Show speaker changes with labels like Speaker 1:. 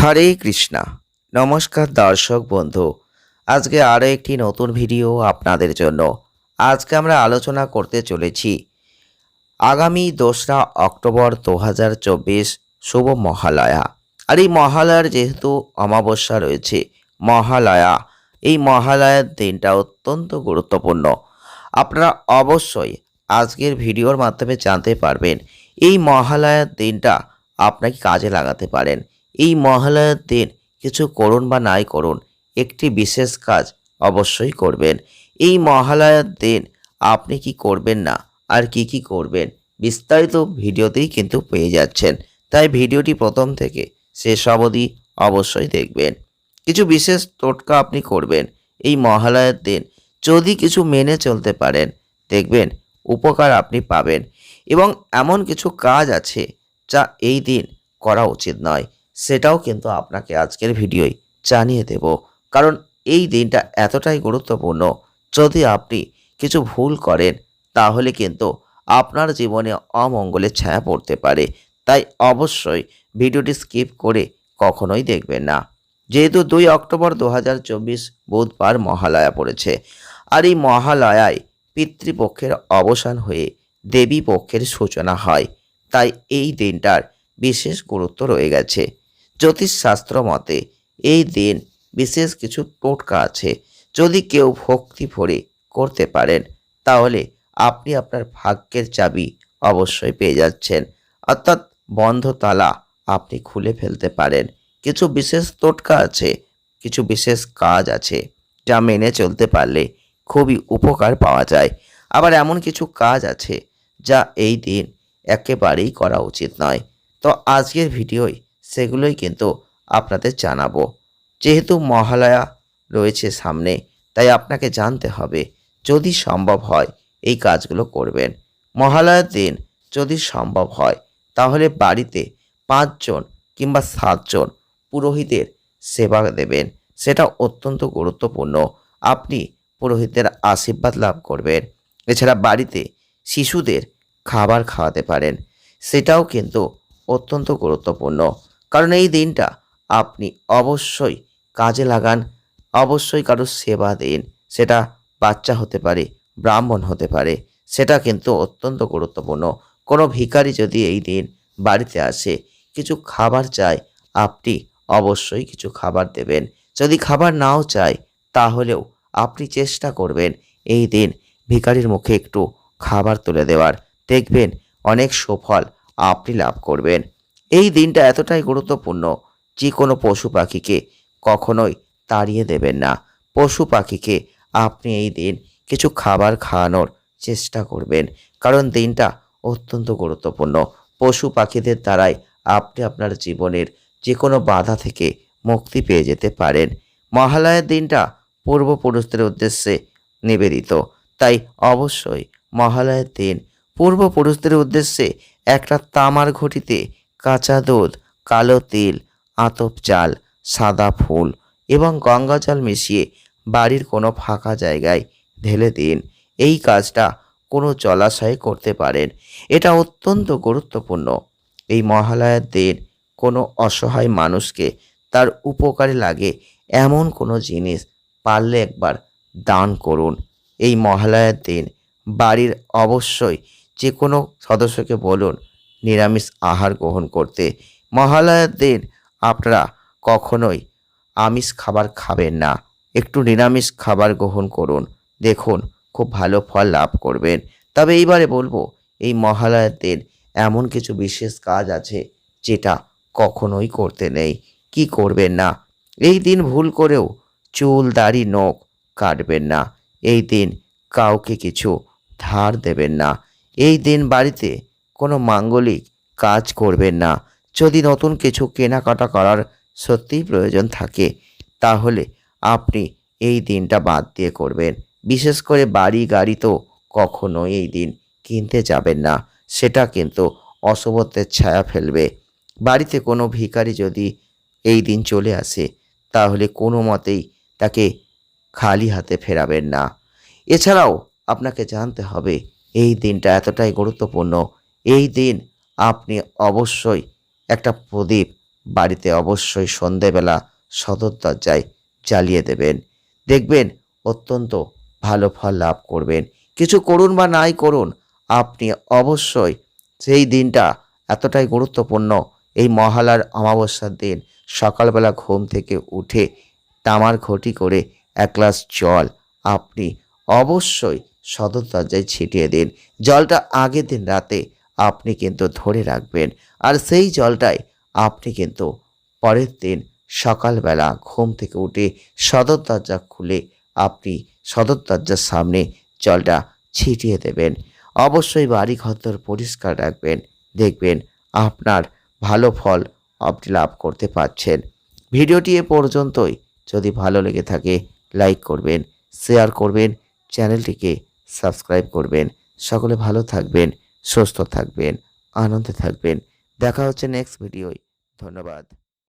Speaker 1: হরে কৃষ্ণা। নমস্কার দর্শক বন্ধু। আজকে আরও একটি নতুন ভিডিও আপনাদের জন্য। আজকে আমরা আলোচনা করতে চলেছি আগামী দোসরা অক্টোবর দু হাজার চব্বিশ শুভ মহালয়া। আর এই মহালয়ার যেহেতু অমাবস্যা রয়েছে, মহালয়া, এই মহালয়ার দিনটা অত্যন্ত গুরুত্বপূর্ণ। আপনারা অবশ্যই আজকের ভিডিওর মাধ্যমে জানতে পারবেন, এই মহালয়ার দিনটা আপনাকে কাজে লাগাতে পারেন। এই মহালয়ার কিছু করুন বা নাই করুন, একটি বিশেষ কাজ অবশ্যই করবেন। এই মহালয়ার দিন আপনি কি করবেন না, আর কি কি করবেন, বিস্তারিত ভিডিওতেই কিন্তু পেয়ে যাচ্ছেন। তাই ভিডিওটি প্রথম থেকে শেষ অবধি অবশ্যই দেখবেন। কিছু বিশেষ টোটকা আপনি করবেন এই মহালয়ার দিন যদি কিছু মেনে চলতে পারেন, দেখবেন উপকার আপনি পাবেন। এবং এমন কিছু কাজ আছে যা এই দিন করা উচিত নয়। সেটাও কিন্তু আপনাকে আজকের ভিডিওয় জানিয়ে দেব। কারণ এই দিনটা এতটাই গুরুত্বপূর্ণ। যদি আপনি কিছু ভুল করেন, তাহলে কিন্তু আপনার জীবনে অমঙ্গলের ছায়া পড়তে পারে। তাই অবশ্যই ভিডিওটি স্কিপ করে কখনোই দেখবেন না। যেহেতু দুই অক্টোবর দু হাজার চব্বিশ বুধবার মহালয়া পড়েছে। আর এই মহালয়ায় পিতৃপক্ষের অবসান হয়ে দেবী পক্ষের সূচনা হয়। তাই এই দিনটার বিশেষ গুরুত্ব রয়ে গেছে। জ্যোতিষশাস্ত্র মতে, এই দিন বিশেষ কিছু টোটকা আছে। যদি কেউ ভক্তি ভরে করতে পারেন, তাহলে আপনি আপনার ভাগ্যের চাবি অবশ্যই পেয়ে যাচ্ছেন। অর্থাৎ বন্ধ তালা আপনি খুলে ফেলতে পারেন। কিছু বিশেষ টোটকা আছে, কিছু বিশেষ কাজ আছে, যা মেনে চলতে পারলে খুবই উপকার পাওয়া যায়। আবার এমন কিছু কাজ আছে, যা এই দিন একেবারেই করা উচিত নয়। তো আজকের ভিডিওয় সেগুলোই কিন্তু আপনাদের জানাব। যেহেতু মহালয়া রয়েছে সামনে, তাই আপনাকে জানতে হবে যদি সম্ভব হয় এই কাজগুলো করবেন। মহালয়ার দিন যদি সম্ভব হয়, তাহলে বাড়িতে পাঁচজন কিংবা সাতজন পুরোহিতের সেবা দেবেন। সেটা অত্যন্ত গুরুত্বপূর্ণ। আপনি পুরোহিতের আশীর্বাদ লাভ করবেন। এছাড়া বাড়িতে শিশুদের খাবার খাওয়াতে পারেন। সেটাও কিন্তু অত্যন্ত গুরুত্বপূর্ণ। কারণ এই দিনটা আপনি অবশ্যই কাজে লাগান, অবশ্যই কারোর সেবা দিন। সেটা বাচ্চা হতে পারে, ব্রাহ্মণ হতে পারে, সেটা কিন্তু অত্যন্ত গুরুত্বপূর্ণ। কোনো ভিখারি যদি এই দিন বাড়িতে আসে, কিছু খাবার চায়, আপনি অবশ্যই কিছু খাবার দেবেন। যদি খাবার নাও চায়, তাহলেও আপনি চেষ্টা করবেন এই দিন ভিখারির মুখে একটু খাবার তুলে দেওয়ার। দেখবেন অনেক সুফল আপনি লাভ করবেন। এই দিনটা এতটাই গুরুত্বপূর্ণ যে কোনো পশু পাখিকে কখনোই তাড়িয়ে দেবেন না। পশু পাখিকে আপনি এই দিন কিছু খাবার খাওয়ানোর চেষ্টা করবেন, কারণ দিনটা অত্যন্ত গুরুত্বপূর্ণ। পশু পাখিদের দ্বারাই আপনি আপনার জীবনের যে কোনো বাধা থেকে মুক্তি পেয়ে যেতে পারেন। মহালয়ার দিনটা পূর্বপুরুষদের উদ্দেশ্যে নিবেদিত, তাই অবশ্যই মহালয়ার দিন পূর্বপুরুষদের উদ্দেশ্যে একটা তামার ঘটিতে কাঁচা দুধ, কালো তিল, আতপ চাল, সাদা ফুল এবং গঙ্গা জল মিশিয়ে বাড়ির কোনো ফাঁকা জায়গায় ঢেলে দিন। এই কাজটা কোনো জলাশয়ে করতে পারেন। এটা অত্যন্ত গুরুত্বপূর্ণ। এই মহালয়ার দিন কোনো অসহায় মানুষকে তার উপকারে লাগে এমন কোনো জিনিস পারলে একবার দান করুন। এই মহালয়ার দিন বাড়ির অবশ্যই যে কোনো সদস্যকে বলুন নিরামিষ আহার গ্রহণ করতে। মহালয়ার দিন আপনারা কখনোই আমিষ খাবার খাবেন না। একটু নিরামিষ খাবার গ্রহণ করুন। দেখুন, খুব ভালো ফল লাভ করবেন। তবে এইবারে বলব, এই মহালয়ার দিন এমন কিছু বিশেষ কাজ আছে যেটা কখনোই করতে নেই। কি করবেন না? এই দিন ভুল করেও চুল, দাড়ি, নখ কাটবেন না। এই দিন কাউকে কিছু ধার দেবেন না। এই দিন বাড়িতে কোনো মাঙ্গলিক কাজ করবেন না। যদি নতুন কিছু কেনাকাটা করার সত্যিই প্রয়োজন থাকে, তাহলে আপনি এই দিনটা বাদ দিয়ে করবেন। বিশেষ করে বাড়ি গাড়ি তো কখনোই এই দিন কিনতে যাবেন না, সেটা কিন্তু অশুভত্বের ছায়া ফেলবে। বাড়িতে কোনো ভিখারি যদি এই দিন চলে আসে, তাহলে কোনো মতেই তাকে খালি হাতে ফেরাবেন না। এছাড়াও আপনাকে জানতে হবে, এই দিনটা এতটাই গুরুত্বপূর্ণ এই দিন আপনি অবশ্যই একটা প্রদীপ বাড়িতে অবশ্যই সন্ধেবেলা সদর দরজায় জ্বালিয়ে দেবেন। দেখবেন অত্যন্ত ভালো ফল লাভ করবেন। কিছু করুন বা নাই করুন, আপনি অবশ্যই সেই দিনটা এতটাই গুরুত্বপূর্ণ। এই মহালার অমাবস্যার দিন সকালবেলা ঘুম থেকে উঠে তামার ঘটি করে এক গ্লাস জল আপনি অবশ্যই সদর দরজায় ছিটিয়ে দিন। জলটা আগের দিন রাতে আপনি কিন্তু ধরে রাখবেন। আর সেই জলটাই আপনি কিন্তু পরের দিন সকালবেলা ঘুম থেকে উঠে সদর দরজা খুলে আপনি সদর দরজার সামনে জলটা ছিটিয়ে দেবেন। অবশ্যই বাড়ি ঘরদর পরিষ্কার রাখবেন। দেখবেন আপনার ভালো ফল আপনি লাভ করতে পারছেন। ভিডিওটি এ পর্যন্তই। যদি ভালো লেগে থাকে, লাইক করবেন, শেয়ার করবেন, চ্যানেলটিকে সাবস্ক্রাইব করবেন। সকলে ভালো থাকবেন। সুস্থ থাকবেন আনন্দে থাকবেন। দেখা হচ্ছে নেক্সট ভিডিওয়। ধন্যবাদ।